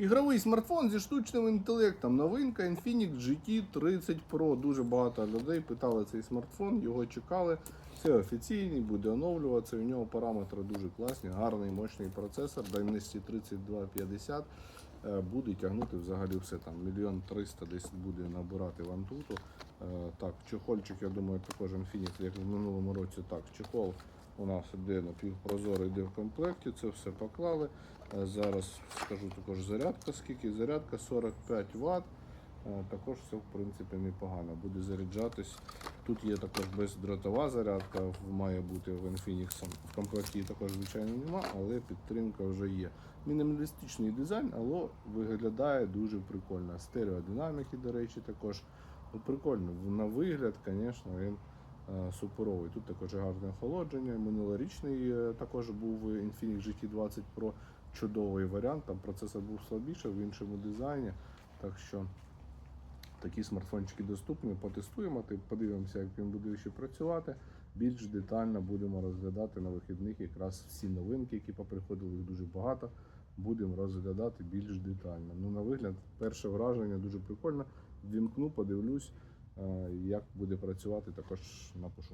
Ігровий смартфон зі штучним інтелектом. Новинка Infinix GT 30 Pro. Дуже багато людей питали цей смартфон, його чекали. Це офіційний, буде оновлюватися. У нього параметри дуже класні, гарний мощний процесор дальності 3250. Е, Буде тягнути взагалі все там. Мільйон триста десь буде набирати вантуту. Е, Так, чехольчик, я думаю, також Infinix, як в минулому році, так, чехол у нас іде напівпрозорий, йде в комплекті, це все поклали. Е, Зараз скажу також зарядка, скільки зарядка 45 Вт. Е, Також все в принципі непогано. Буде заряджатись. Тут є також бездротова зарядка, має бути в Infinix. В комплекті також, звичайно, нема, але підтримка вже є. Мінімалістичний дизайн, але виглядає дуже прикольно. Стереодинаміки, до речі, також. Ну, прикольно. На вигляд, звісно, він е, суперовий. Тут також гарне охолодження. Минулорічний е, також був Infinix GT 20 Pro чудовий варіант. Там процесор був слабіший в іншому дизайні. Так що такі смартфончики доступні. Потестуємо, подивимося, як він буде ще працювати. Більш детально будемо розглядати на вихідних якраз всі новинки, які поприходили, їх дуже багато. Будемо розглядати більш детально. Ну, на вигляд, перше враження дуже прикольно. Вімкну, подивлюсь, е, як буде працювати, також напишу.